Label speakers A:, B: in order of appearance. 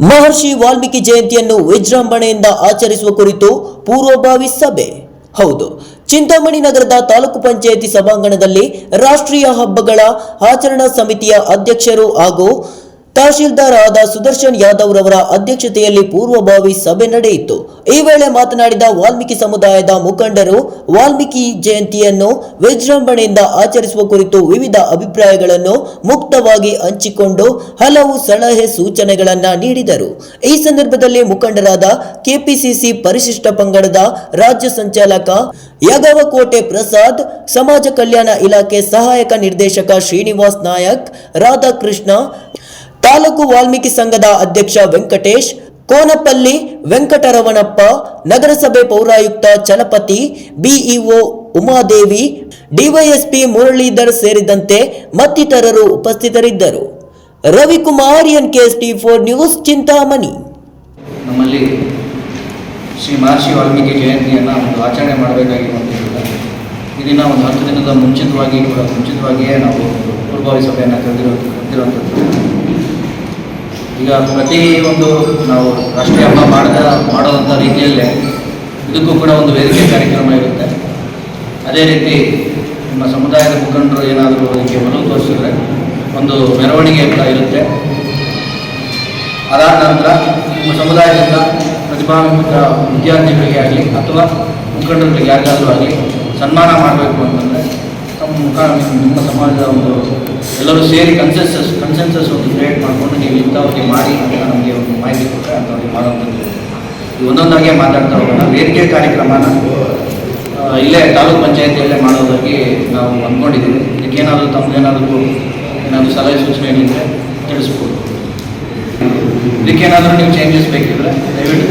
A: ಮಹರ್ಷಿ ವಾಲ್ಮೀಕಿ ಜಯಂತಿಯನ್ನು ವಿಜೃಂಭಣೆಯಿಂದ ಆಚರಿಸುವ ಕುರಿತು ಪೂರ್ವಭಾವಿ ಸಭೆ. ಹೌದು, ಚಿಂತಾಮಣಿ ನಗರದ ತಾಲೂಕು ಪಂಚಾಯಿತಿ ಸಭಾಂಗಣದಲ್ಲಿ ರಾಷ್ಟ್ರೀಯ ಹಬ್ಬಗಳ ಆಚರಣಾ ಸಮಿತಿಯ ಅಧ್ಯಕ್ಷರು ಹಾಗೂ ತಹಶೀಲ್ದಾರ್ ಆದ ಸುದರ್ಶನ್ ಯಾದವ್ ರವರ ಅಧ್ಯಕ್ಷತೆಯಲ್ಲಿ ಪೂರ್ವಭಾವಿ ಸಭೆ ನಡೆಯಿತು. ಈ ವೇಳೆ ಮಾತನಾಡಿದ ವಾಲ್ಮೀಕಿ ಸಮುದಾಯದ ಮುಖಂಡರು, ವಾಲ್ಮೀಕಿ ಜಯಂತಿಯನ್ನು ವಿಜೃಂಭಣೆಯಿಂದ ಆಚರಿಸುವ ಕುರಿತು ವಿವಿಧ ಅಭಿಪ್ರಾಯಗಳನ್ನು ಮುಕ್ತವಾಗಿ ಹಂಚಿಕೊಂಡು ಹಲವು ಸಲಹೆ ಸೂಚನೆಗಳನ್ನ ನೀಡಿದರು. ಈ ಸಂದರ್ಭದಲ್ಲಿ ಮುಖಂಡರಾದ ಕೆಪಿಸಿಸಿ ಪರಿಶಿಷ್ಟ ಪಂಗಡದ ರಾಜ್ಯ ಸಂಚಾಲಕ ಯಗವಕೋಟೆ ಪ್ರಸಾದ್, ಸಮಾಜ ಕಲ್ಯಾಣ ಇಲಾಖೆ ಸಹಾಯಕ ನಿರ್ದೇಶಕ ಶ್ರೀನಿವಾಸ್ ನಾಯಕ್, ರಾಧಾಕೃಷ್ಣ ತಾಲೂಕು ವಾಲ್ಮೀಕಿ ಸಂಘದ ಅಧ್ಯಕ್ಷ ವೆಂಕಟೇಶ್, ಕೋನಪಲ್ಲಿ ವೆಂಕಟರವಣಪ್ಪ, ನಗರಸಭೆ ಪೌರಾಯುಕ್ತ ಚಲಪತಿ, ಬಿಇಒ ಉಮಾದೇವಿ, ಡಿವೈಎಸ್ಪಿ ಮುರಳೀಧರ್ ಸೇರಿದಂತೆ ಮತ್ತಿತರರು ಉಪಸ್ಥಿತರಿದ್ದರು. Ravikumar N T four news, Chintamani.
B: ನಮ್ಮಲ್ಲಿ ಶ್ರೀ ಮಹರ್ಷಿ ವಾಲ್ಮೀಕಿ ಜಯಂತಿಯನ್ನು ಒಂದು ಆಚರಣೆ ಮಾಡಬೇಕಾಗಿರುವಂಥದ್ದು ಇದನ್ನು ಒಂದು ಹತ್ತು ದಿನದ ಮುಂಚಿತವಾಗಿ ಮುಂಚಿತವಾಗಿಯೇ ನಾವು ಪೂರ್ವಭಾವಿ ಸಭೆಯನ್ನು ಕರೆದಿರೋ ಕರೆದಿರುವಂಥದ್ದು. ಈಗ ಪ್ರತಿ ಒಂದು ನಾವು ರಾಷ್ಟ್ರೀಯ ಹಬ್ಬ ಮಾಡಿದ ಮಾಡೋದಂಥ ರೀತಿಯಲ್ಲೇ ಇದಕ್ಕೂ ಕೂಡ ಒಂದು ವೇದಿಕೆ ಕಾರ್ಯಕ್ರಮ ಇರುತ್ತೆ. ಅದೇ ರೀತಿ ನಮ್ಮ ಸಮುದಾಯದ ಮುಖಂಡರು ಏನಾದರೂ ಅದಕ್ಕೆ ಒಲವು ತೋರಿಸಿದ್ರೆ ಒಂದು ಮೆರವಣಿಗೆ ಕೂಡ ಇರುತ್ತೆ. ಅದಾದ ನಂತರ ನಮ್ಮ ಸಮುದಾಯದಿಂದ ಪ್ರತಿಭಾನ್ವಿತ ವಿದ್ಯಾರ್ಥಿಗಳಿಗೆ ಆಗಲಿ ಅಥವಾ ಮುಖಂಡರುಗಳಿಗೆ ಯಾರಿಗಾದರೂ ಆಗಲಿ ಸನ್ಮಾನ ಮಾಡಬೇಕು ಅಂತಂದರೆ ತಮ್ಮ ಮುಖ ನಿಮ್ಮ ಸಮಾಜದ ಒಂದು ಎಲ್ಲರೂ ಸೇರಿ ಕನ್ಸೆನ್ಸಸ್ ಕನ್ಸೆನ್ಸಸ್ ಒಂದು ಕ್ರಿಯೇಟ್ ಮಾಡಿಕೊಂಡು ನೀವು ಇಂಥವ್ರಿಗೆ ಮಾಡಿ ಅಂತ ನಮಗೆ ಒಂದು ಮಾಹಿತಿ ಕೊಟ್ಟರೆ ಅಂಥವ್ರಿಗೆ ಮಾಡುವಂಥದ್ದು ಇದು. ಒಂದೊಂದಾಗೆ ಮಾತಾಡ್ತಾ ಹೋಗೋಣ. ವೇದಿಕೆ ಕಾರ್ಯಕ್ರಮನ ಇಲ್ಲೇ ತಾಲೂಕ್ ಪಂಚಾಯತಿಯಲ್ಲೇ ಮಾಡೋದಾಗಿ ನಾವು ಅಂದ್ಕೊಂಡಿದ್ದೀವಿ. ಇದಕ್ಕೇನಾದರೂ ತಮ್ಗೇನಾದರೂ ಏನಾದರೂ ಸಲಹೆ ಸೂಚನೆಗಳಿದ್ದರೆ ತಿಳಿಸ್ಬೋದು. ಇದಕ್ಕೇನಾದರೂ ನೀವು ಚೇಂಜಸ್ ಬೇಕಿದ್ರೆ ದಯವಿಟ್ಟು